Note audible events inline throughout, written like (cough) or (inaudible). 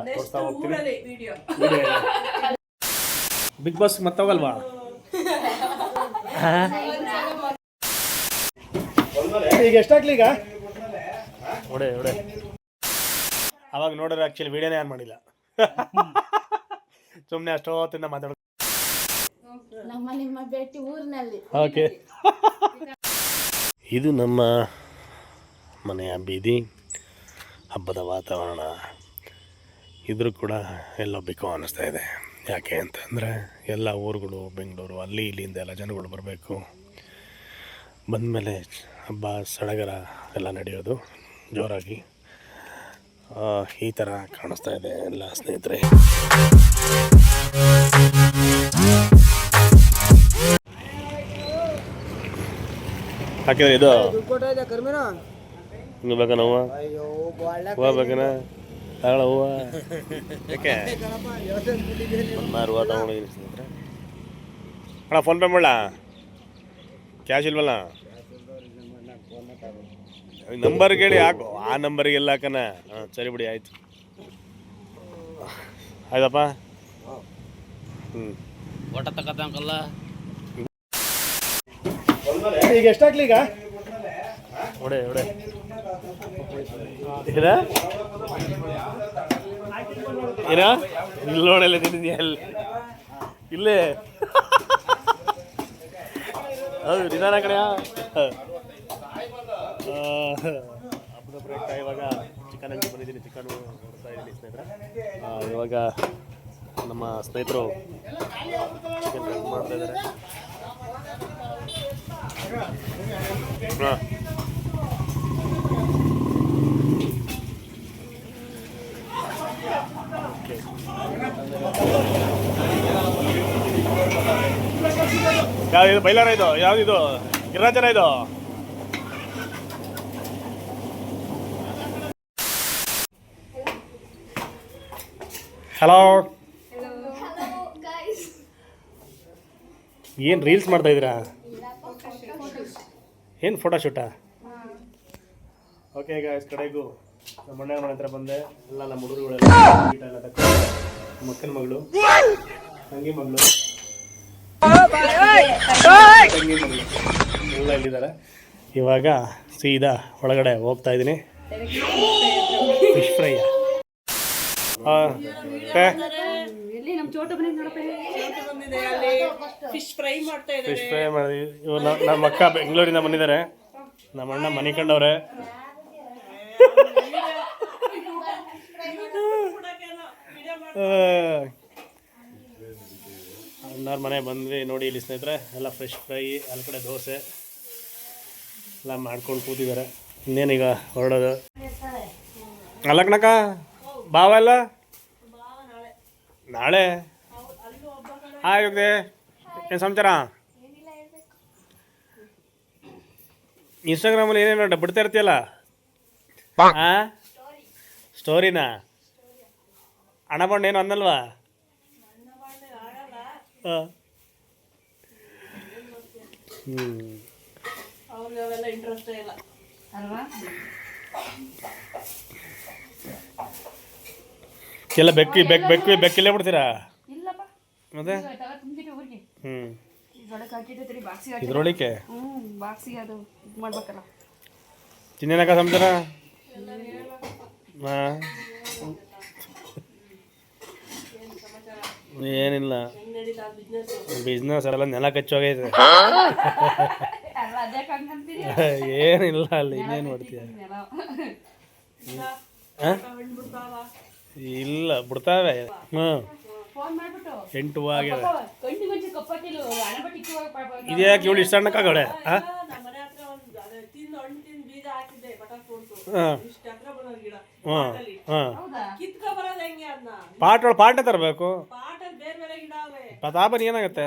ಎಲ್ಲ ತೋರಿಸ್ತಾ ಹೋಗ್ತೀನಿ. ವಿಡಿಯೋ ಬಿಗ್ ಬಾಸ್ ಮತ್ತೆ ಹೋಗಲ್ವಾ? ಈಗ ಎಷ್ಟಾಗ್ಲಿ ಈಗ? ಒಡೆ ಒಡೆ ಅವಾಗ ನೋಡಿದ್ರೆ ಆಕ್ಚುಲಿ ವಿಡಿಯೋನೇ ಆನ್ ಮಾಡಿಲ್ಲ. ಸುಮ್ಮನೆ ಅಷ್ಟೊತ್ತಿಂದ ಮಾತಾಡ ನಮ್ಮ ನಿಮ್ಮ ಭೇಟಿ ಊರಿನಲ್ಲಿ. ಓಕೆ ಇದು ನಮ್ಮ ಮನೆಯ ಬೀದಿ ಹಬ್ಬದ ವಾತಾವರಣ. ಇದ್ರೂ ಕೂಡ ಎಲ್ಲೋ ಬೇಕು ಅನ್ನಿಸ್ತಾ ಇದೆ. ಯಾಕೆ ಅಂತಂದರೆ ಎಲ್ಲ ಊರುಗಳು ಬೆಂಗಳೂರು ಅಲ್ಲಿ ಇಲ್ಲಿಂದ ಎಲ್ಲ ಜನಗಳು ಬರಬೇಕು. ಬಂದಮೇಲೆ ಹಬ್ಬ ಸಡಗರ ಎಲ್ಲ ನಡೆಯೋದು ಜೋರಾಗಿ. ಈ ಥರ ಕಾಣಿಸ್ತಾ ಇದೆ ಎಲ್ಲ ಸ್ನೇಹಿತರೆ. ಹಾಕಿದ್ರೆ ಇದು? ಇವಾಗ ನಾವು? ಹೂವು ಹೂವು ಯಾಕೆ? ಹದಿನಾರು ಹೂವು ತಗೊಂಡಿದ್ದೀನಿ ಸ್ನೇಹಿತರೆ ಅಣ್ಣ ಫೋನ್ಪೇ ಮಾಡ ಕ್ಯಾಶ್ ಇಲ್ವಲ್ಲ? ನಂಬರ್ ಕೇಳಿ ಹಾಕು. ಆ ನಂಬರ್ಗೆ ಎಲ್ಲ ಹಾಕನ ಹಾಂ ಸರಿ ಬಿಡಿ ಆಯ್ತು. ಆಯ್ತಪ್ಪ? ಹ್ಞೂ ಓಟ ತಗೋತಂಕಲ್ಲ ಈಗ ಎಷ್ಟಾಗ್ಲಿ ಈಗ? ಒಡೆ ಒಡೆ ಏನ? ಇಲ್ಲಿ ನೋಡಲ್ಲ ತಿಂದಿದ್ಯಾ? ಅಲ್ಲಿ ಇಲ್ಲೇ. ಹೌದು, ನಿಧಾನ ಕಡೆಯ ಹಬ್ಬದ ಪ್ರಯುಕ್ತ ಇವಾಗ ಚಿಕನ್ ಅಂಗಡಿ ಬಂದಿದ್ದೀನಿ ಚಿಕನ್ ನೋಡ್ತಾ ಇದ್ದೀನಿ ಸ್ನೇಹಿತರೆ. ಇವಾಗ ನಮ್ಮ ಸ್ನೇಹಿತರು ಚಿಕನ್ ಮಾಡ್ತಾ ಇದ್ದಾರೆ. ಹಾಂ. ಯಾವ್ದು ಬೈಲಾರ ಇದು? ಯಾವ್ದಿದು ಗಿರಿರಾಜನ ಇದು? ಹಲೋ ಏನು ರೀಲ್ಸ್ ಮಾಡ್ತಾ ಇದ್ದೀರಾ? ಏನು ಫೋಟೋಶೂಟಾ ಓಕೆ ಗಾಯ್ಸ್ ಕಡೆಗೂ ನಮ್ಮ ಅಣ್ಣ ಮನೆ ಹತ್ರ ಬಂದೆ. ಎಲ್ಲ ನಮ್ಮ ಹುಡುಗರುಗಳೆಲ್ಲ ಮಕ್ಕನ ಮಗಳು, ತಂಗಿ ಮಗಳು ತಂಗಿ ಮಗಳು ಎಲ್ಲ ಇಲ್ಲಿದ್ದಾರೆ ಇವಾಗ ಸೀದಾ ಒಳಗಡೆ ಹೋಗ್ತಾ ಇದ್ದೀನಿ. ಫಿಶ್ ಫ್ರೈ ಬಂದಿದೆ ಅಲ್ಲಿ. ಫಿಶ್ ಫ್ರೈ ಮಾಡ್ತಾ ಇದ್ದಾರೆ. ಫಿಶ್ ಫ್ರೈ ಮಾಡಿ ಇವ್ರು ನಮ್ಮ ಅಕ್ಕ ಬೆಂಗಳೂರಿಂದ ಬಂದಿದ್ದಾರೆ. ನಮ್ಮ ಅಣ್ಣ ಮನೆ ಕಂಡವ್ರೆ. ಅಣ್ಣವ್ರ ಮನೆ ಬಂದ್ವಿ ನೋಡಿ ಇಲ್ಲಿ ಸ್ನೇಹಿತರೆ. ಎಲ್ಲ ಫ್ರೆಶ್ ಫ್ರೈ ಅಲ್ಲಿ ಕಡೆ ದೋಸೆ. ಎಲ್ಲ ಮಾಡ್ಕೊಂಡು ಕೂತಿದ್ದಾರೆ. ಇನ್ನೇನೀಗ ಹೊರಡೋದು? ಅಲ್ಲ ಕಣಕ್ಕ ಬಾವ ಎಲ್ಲ? ನಾಳೆ? ಹಾಯ್ ಏನು ಸಮಾಚಾರ? ಇನ್ಸ್ಟಾಗ್ರಾಮಲ್ಲಿ ಏನೇನು ಬಿಡ್ತಾ ಇರ್ತೀಯಲ್ಲ? ಹಾಂ ಸ್ಟೋರಿನಾ ಹಣ ಬಂಡು ಏನು ಅನ್ನಲ್ವಾ? ಹಾಂ. ಹ್ಞೂ ಅವೆಲ್ಲ ಇಂಟ್ರೆಸ್ಟ್ ಇಲ್ಲ. ಅಲ್ವಾ? ಎಲ್ಲ ಬೆಕ್ಕಿ ಬೆಕ್ ಬೆಕ್ಕಿ ಬೆಕ್ಕಿಲ್ಲೇ ಬಿಡ್ತೀರಾ? ಇಲ್ಲಪ್ಪ. ಮತ್ತೆ? ಊರಿಗೆ. ಹ್ಞೂ ಇದ್ರೊಳಿಕೆ ಹಾಕಿಟ್ಟಿರ್ತೀರಿ ಬಾಕ್ಸಿಗೆ ಹಾಕಿ ಹ್ಞೂ ಬಾಕ್ಸಿಗೆ ಅದು ಇದು ಮಾಡ್ಬೇಕಲ್ಲ. ತಿನ್ನೇನಕ ಸಮಾಚಾರ ಹಾಂ? ಏನಿಲ್ಲ. ಬಿಸ್ನೆಸ್ ಬಿಸ್ನೆಸ್ ಎಲ್ಲ ನೆಲ ಕಚ್ಚೋಗೈತೆ. ಅಲ್ಲ ಅದೇ ಏನಿಲ್ಲ ಅಲ್ಲಿ ಇನ್ನೇನು ಮಾಡ್ತೀಯ? ಇಲ್ಲ. ಬಿಡ್ತಾವೆ. ಹ್ಞೂ ಎಂಟು ಆಗ್ಯಾವ. ಇದ್ಯಾಕೆ ಇವಳು ಇಷ್ಟ ಸಣ್ಣಕ್ಕಾಗಡೆ ಹಾಂ. ಹಾಂ ಹಾಂ. ಹಾಂ ಪಾಟ್ ಒಳಗೆ ಪಾಟೆ ತರಬೇಕು. ಪ್ರತಾಪನ ಏನಾಗತ್ತೆ?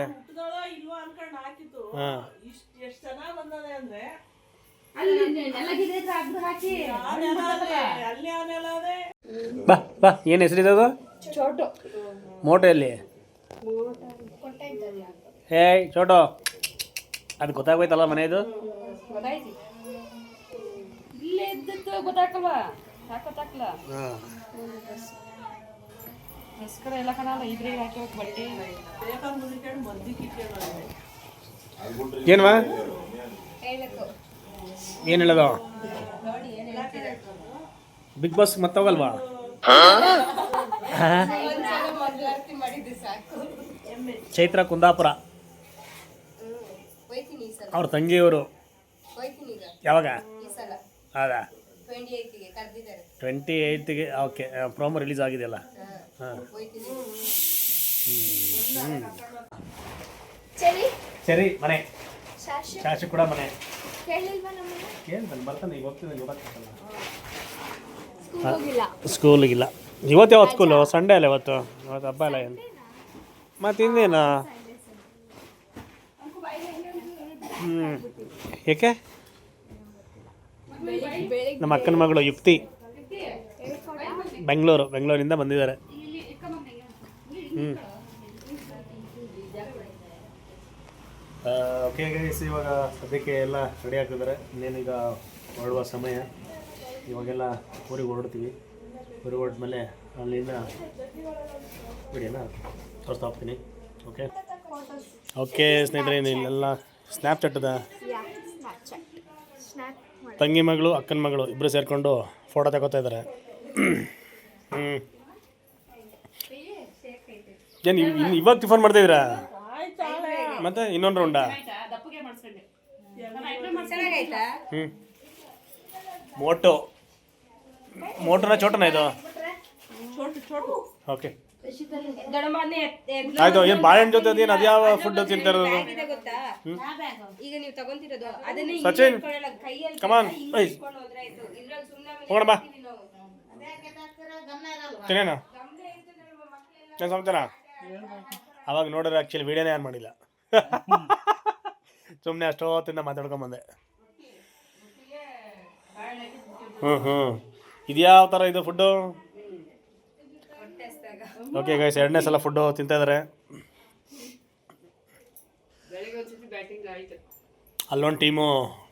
ಹಾಂ. ಬಾ. ಬಾ ಏನು ಹೆಸರಿದೆ ಚೋಟು. ಮೋಟೋ ಎಲ್ಲಿ ಹೇ ಚೋಟೋ ಅದು ಗೊತ್ತಾಗೋಯ್ತಲ್ಲ ಮನೆಯದು ಏನವಾ? ಏನು ಹೇಳೋದು ಬಿಗ್ ಬಾಸ್ ಮತ್ತೋಗಲ್ವಾ ಚೈತ್ರ ಕುಂದಾಪುರ. ಅವ್ರ ತಂಗಿಯವರು. ಯಾವಾಗ? ಹೌದಾ? ಟ್ವೆಂಟಿ ಏಯ್ತಿಗೆ ಓಕೆ ಪ್ರೋಮೋ ರಿಲೀಸ್ ಆಗಿದೆಯಲ್ಲ? ಹಾಂ. ಹ್ಞೂ ಸರಿ ಮನೆ. ಶಾಶು. ಶಾಶು ಕೂಡ ಮನೆ. ಕೇಳ್ತಾನೆ ಬರ್ತಾನೆ ಈಗ ಹೋಗ್ತೀನಿ ಗೊತ್ತಾಗ್ತಲ್ಲ ಸ್ಕೂಲ್ ಹೋಗಿಲ್ಲ. ಸ್ಕೂಲಿಗಿಲ್ಲ. ಇವತ್ತು ಯಾವತ್ತು ಸ್ಕೂಲು ಸಂಡೇ ಅಲ್ಲ ಇವತ್ತು? ಇವತ್ತು ಹಬ್ಬ ಅಲ್ಲ ಏನು? ಮತ್ತು ಇನ್ನೇನು? ಹ್ಞೂ ಏಕೆ? ನಮ್ಮ ಅಕ್ಕನ ಮಗಳು ಯುಕ್ತಿ. ಬೆಂಗಳೂರು ಬೆಂಗಳೂರಿಂದ ಬಂದಿದ್ದಾರೆ. ಹ್ಞೂ ಓಕೆ ಗೈಸ್ ಇವಾಗ ಸದ್ಯಕ್ಕೆ ಎಲ್ಲ ರೆಡಿ ಆಗ್ತಿದ್ದಾರೆ ಇನ್ನೇನೀಗ ಹೊರಡುವ ಸಮಯ. ಇವಾಗೆಲ್ಲ ಊರಿಗೆ ಹೊರಡ್ತೀವಿ. ಊರಿಗೆ ಹೊರಟ್ಮೇಲೆ ಅಲ್ಲಿಂದ ಬಿಡಿಯಲ್ಲ ತೋರಿಸ್ತಾ ಹೋಗ್ತೀನಿ. ಓಕೆ ಓಕೆ ಸ್ನೇಹಿತರೆ ಇಲ್ಲೆಲ್ಲ ಸ್ನ್ಯಾಪ್ಚಾಟದ ತಂಗಿ ಮಗಳು ಅಕ್ಕನ ಮಗಳು ಇಬ್ಬರು ಸೇರಿಕೊಂಡು ಫೋಟೋ ತಗೋತಾ ಇದ್ದಾರೆ ಹ್ಞೂ ಏನು ಇವಾಗ ಟಿಫನ್ ಮಾಡ್ತಾಯಿದ್ದೀರಾ ಮತ್ತೆ ಇನ್ನೊಂದು ರೌಂಡಾ ಹ್ಞೂ ಮೋಟೋ. ಮೋಟೋನ ಚೋಟನ ಇದು? ಓಕೆ ಆಯ್ತು ಏನು ಬಾಳೆಹಣ್ಣು ಜೊತೆ ಅದೇನು ಅದ್ಯಾವ ಫುಡ್ ತಿಂತಾ ಇರೋದು? ಸಚಿನ್, ಕಮಾನ್ ಸುಮ್ಮನೆ ಹೋಗೋಣ ಬಾ. ತಿನ್ನೇನ? ಏನು ಸಮಾಚಾರ? ಅವಾಗ ನೋಡಿದ್ರೆ ಆ್ಯಕ್ಚುಲಿ ವಿಡಿಯೋನೇ ಆನ್ ಮಾಡಿಲ್ಲ. (laughs) ಸುಮ್ಮನೆ ಅಷ್ಟೊತ್ತಿಂದ ಮಾತಾಡ್ಕೊಂಬಂದೆ ಹ್ಞೂ ಹ್ಞೂ ಇದ್ಯಾವ ಥರ ಇದು ಫುಡ್ಡು ಓಕೆ ಗೈಸ್ ಎರಡನೇ ಸಲ ಫುಡ್ಡು ತಿಂತಾ ಇದ್ದಾರೆ ಬೆಳಿಗ್ಗೆ ಒಂದ್ಸತಿ ಬ್ಯಾಟಿಂಗ್ ಆಯ್ತು ಅಲ್ಲೊಂದು ಟೀಮು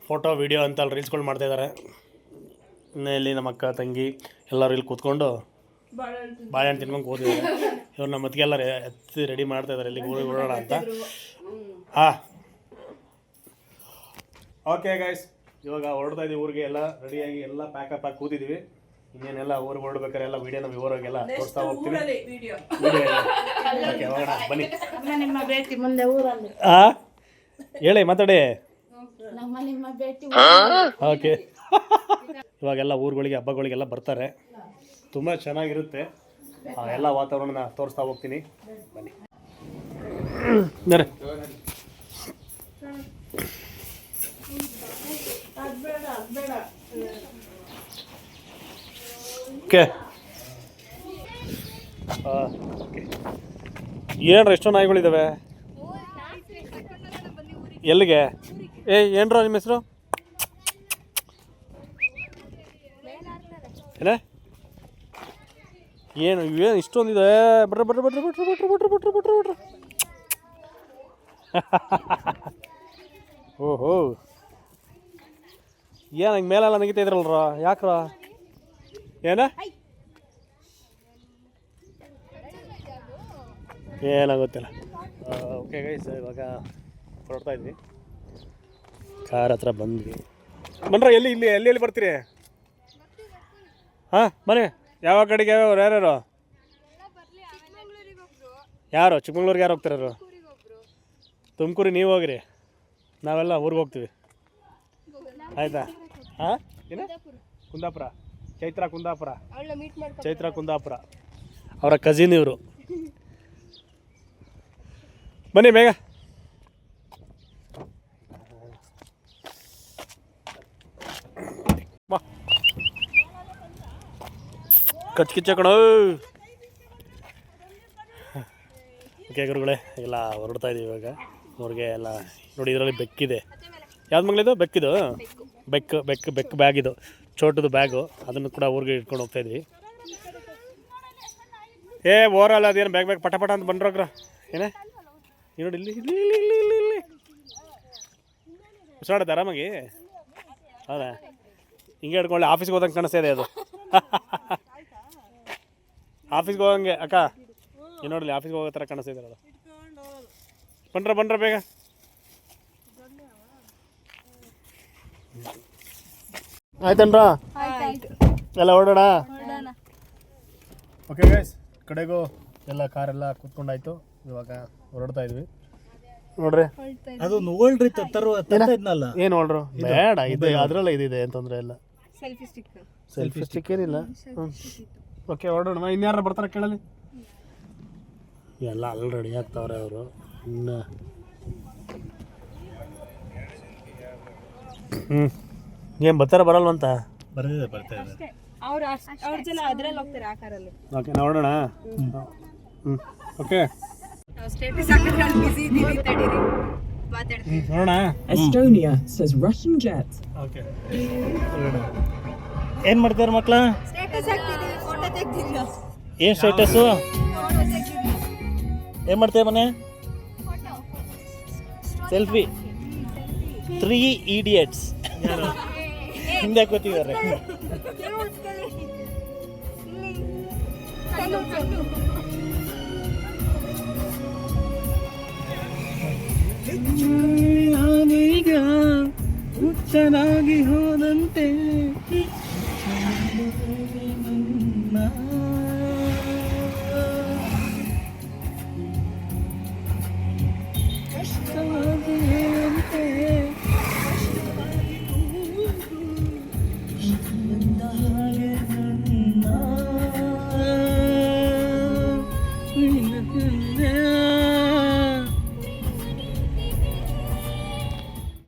ಫೋಟೋ ವಿಡಿಯೋ ಅಂತ ಅಲ್ಲಿ ರೀಲ್ಸ್ಗಳು ಮಾಡ್ತಾ ಇದ್ದಾರೆ ಇನ್ನು ಇಲ್ಲಿ ನಮ್ಮ ಅಕ್ಕ, ತಂಗಿ ಎಲ್ಲರೂ ಇಲ್ಲಿ ಕೂತ್ಕೊಂಡು ಬಾಳೆಹಣ್ಣು ತಿನ್ಕೊಂಡು ಕೂತಿದ್ದಾರೆ. ಇವ್ರು ನಮ್ಮ ಮತ್ತಿಗೆಲ್ಲ ಎತ್ತಿ ರೆಡಿ ಮಾಡ್ತಾ ಇದ್ದಾರೆ ಇಲ್ಲಿ ಊರಿಗೆ ಹೊರಡೋಣ ಅಂತ. ಹಾಂ ಓಕೆ ಗೈಸ್ ಇವಾಗ ಹೊರಡ್ತಾ ಇದ್ದೀವಿ ಊರಿಗೆ. ಎಲ್ಲ ರೆಡಿಯಾಗಿ ಎಲ್ಲ ಪ್ಯಾಕಪ್ ಆಗಿ ಕೂತಿದ್ದೀವಿ. ಇನ್ನೇನೆಲ್ಲ ಊರಿಗೆ ಹೊರಡ್ಬೇಕಾರೆ ಎಲ್ಲ ವೀಡಿಯೋನ ವಿವರವಾಗೆಲ್ಲ ತೋರಿಸ್ತಾ ವಿಡಿಯೋ ಓಕೆ (laughs) ಹೋಗೋಣ ಬನ್ನಿ. ನಿಮ್ಮ ಭೇಟಿ ಮುಂದೆ ಊರಲ್ಲಿ. ಆ? ಹೇಳಿ ಮಾತಾಡಿ. ನಮ್ಮ ನಿಮ್ಮ ಭೇಟಿ ಓಕೆ (laughs) ಇವಾಗೆಲ್ಲ ಊರುಗಳಿಗೆ ಹಬ್ಬಗಳಿಗೆಲ್ಲ ಬರ್ತಾರೆ. ತುಂಬ ಚೆನ್ನಾಗಿರುತ್ತೆ. ಆ ಎಲ್ಲ ವಾತಾವರಣನ ತೋರಿಸ್ತಾ ಹೋಗ್ತೀನಿ. ಬನ್ನಿ. ಅದ್ ಬೇಡ ಅದ್ ಬೇಡ ಓಕೆ. ಏನ್ರ ಎಷ್ಟೋ ನಾಯಿಗಳಿದ್ದಾವೆ ಎಲ್ಲಿಗೆ? ಏ, ಏನ್ರ ನಿಮ್ಮ ಹೆಸರು? ಏನ? ಏನು ಏನು ಇಷ್ಟೊಂದಿದೆ? ಬಿಟ್ರೆ ಬಿಟ್ರೆ ಬಿಟ್ರೆ ಬಿಟ್ರಿ ಬಿಟ್ರಿ ಬಿಟ್ರಿ ಬಿಟ್ರಿ ಬಿಟ್ರಿ ಬಿಟ್ರೆ (laughs) ಓಹೋ. ಏನು ಹಂಗೆ ಮೇಲೆಲ್ಲ ನಗಿತಾ ಇದ್ರಲ್ರ? ಯಾಕ್ರ? ಏನ? ಏನಾಗುತ್ತಿಲ್ಲ ಓಕೆ ಗೈಸ್ ಇವಾಗ ಹೊರಡ್ತಾ ಇದ್ವಿ. ಕಾರ್ ಹತ್ರ ಬಂದ್ವಿ. ಬನ್ರ ಎಲ್ಲಿ ಇಲ್ಲಿ ಎಲ್ಲಿ ಎಲ್ಲಿ ಬರ್ತೀರಿ? ಹಾಂ ಬನ್ನಿ. ಯಾವ ಕಡೆಗೆ ಯಾವ್ಯಾವ ಯಾರ್ಯಾರು? ಯಾರು? ಚಿಕ್ಕಮಂಗ್ಳೂರಿಗೆ ಯಾರು ಹೋಗ್ತಿರೋರು? ತುಮಕೂರಿಗೆ ನೀವು ಹೋಗ್ರಿ. ನಾವೆಲ್ಲ ಊರಿಗೆ ಹೋಗ್ತೀವಿ. ಆಯ್ತಾ? ಹಾಂ ಏನು? ಕುಂದಾಪುರ. ಚೈತ್ರ ಕುಂದಾಪುರ. ಚೈತ್ರ ಕುಂದಾಪುರ. ಅವರ ಕಸಿನ್ ಇವರು. ಬನ್ನಿ ಬೇಗ. ಕಚ್ ಕಿಚ್ಚ ಕಣ. ಓಕೆ ಗುರುಗಳೇ ಎಲ್ಲ ಹೊರಡ್ತಾ ಇದೀವಿ ಇವಾಗ. ಅವ್ರಿಗೆ ಎಲ್ಲ ನೋಡಿ ಇದರಲ್ಲಿ ಬೆಕ್ಕಿದೆ. ಯಾವ್ದು ಮಗಳಿದು ಬೆಕ್ಕಿದು? ಬೆಕ್ಕು ಬೆಕ್ಕು ಬೆಕ್ಕು ಬ್ಯಾಗ್ ಇದು. ಚೋಟದ ಬ್ಯಾಗು ಅದನ್ನು ಕೂಡ ಊರಿಗೆ ಇಟ್ಕೊಂಡು ಹೋಗ್ತಾ ಇದ್ವಿ. ಏ ಓರಲ್ಲ ಅದೇನು ಬ್ಯಾಗ್ ಬ್ಯಾಗ್ ಪಟ ಪಟ ಅಂತ ಬಂದ್ರೋಗ್ರ ಏನೇ? ನೋಡಿ ಇಲ್ಲಿ ಇಲ್ಲಿ ಇಲ್ಲಿ ಇಲ್ಲಿ ಇಲ್ಲಿ ಇಲ್ಲಿ. ಉಸಿರಾಡೋದು ಆರಾಮಾಗಿ? ಹೌದಾ? ಹಿಂಗೆ ಇಟ್ಕೊಳ್ಳಿ ಆಫೀಸ್ಗೆ ಹೋದಂಗೆ ಕಾಣಿಸ್ತಾ ಇದೆ ಅದು. ಆಫೀಸ್ಗೆ ಹೋಗಂಗೆ, ಅಕ್ಕ. ಏನು ನೋಡಲಿ ಆಫೀಸ್ಗೆ ಹೋಗೋ ಥರ ಕಾಣಿಸ್ತಿದ್ದಾರಲ್ಲ ಬನ್ರ ಬನ್ರ ಬೇಗ. ಆಯ್ತನ್ರ ಎಲ್ಲ ಓಡೋಣ ಓಕೆ ಗೈಸ್ ಕಡೆಗೂ ಎಲ್ಲ ಕಾರೆಲ್ಲ ಕುತ್ಕೊಂಡಾಯ್ತು. ಇವಾಗ ಹೊರಡ್ತಾ ಇದ್ವಿ. ನೋಡ್ರಿ. ಅದು ನೋಡ್ರಿ ತತ್ತರು ಏನು? ಹೊರಡ್ರು? ಬೇಡ ಇದು ಅದರಲ್ಲ ಇದಿದೆ ಅಂತಂದ್ರೆ ಎಲ್ಲ ಸೆಲ್ಫಿ ಸ್ಟಿಕ್ ಸೆಲ್ಫಿ ಸ್ಟಿಕ್ ಏನಿಲ್ಲ. ಓಕೆ ಹೊರಡೋಣ. ಇನ್ಯಾರ ಬರ್ತಾರೆ ಕೇಳಲಿ? ಎಲ್ಲ ಆಲ್ರೆಡಿ ರೆಡಿ ಆಗ್ತಾವ್ರೆ ಅವರು. ಇನ್ನು ಹ್ಞೂ ಏನು ಬರ್ತಾರ ಬರಲ್ವಂತ ಬರ್ತಿದೆ ಬರ್ತಾ ಇದೆ ಅವ್ರು ಅವ್ರ ಜನ ಅದ್ರಲ್ಲಿ ಹೋಗ್ತಾರೆ ಆ ಕಾರಲ್ಲಿ. ಓಕೆ ಹ್ಞೂ ಓಕೆ. ನಾವು ಸ್ಟೇಟಸ್ ಹಾಕಿದ್ರೆ ಬಿಸಿ ಇದ್ದೀವಿ ತಡೀರಿ. ಮಾತಾಡ್ತೀವಿ. ನೋಡೋಣ? Estonia says Russian jets. Okay. ಏನ್ ಮಾಡ್ತಾರೆ ಮಕ್ಳ? ಸ್ಟೇಟಸ್ ಹಾಕ್ತಿದ್ದೀವಿ ಫೋಟೋ ತೆಗ್ದಿಲ್ಲ. ಏನ್ ಸ್ಟೇಟಸ್ ಏನ್ ಮಾಡ್ತೇವೆ ಮನೆ? ಸೆಲ್ಫಿ ತ್ರೀ ಇಡಿಯಟ್ಸ್ (laughs) ಹಿಂದೆ ಕೂತಿದ್ದಾರೆ. ಚೆನ್ನಾಗಿ ಹೋದ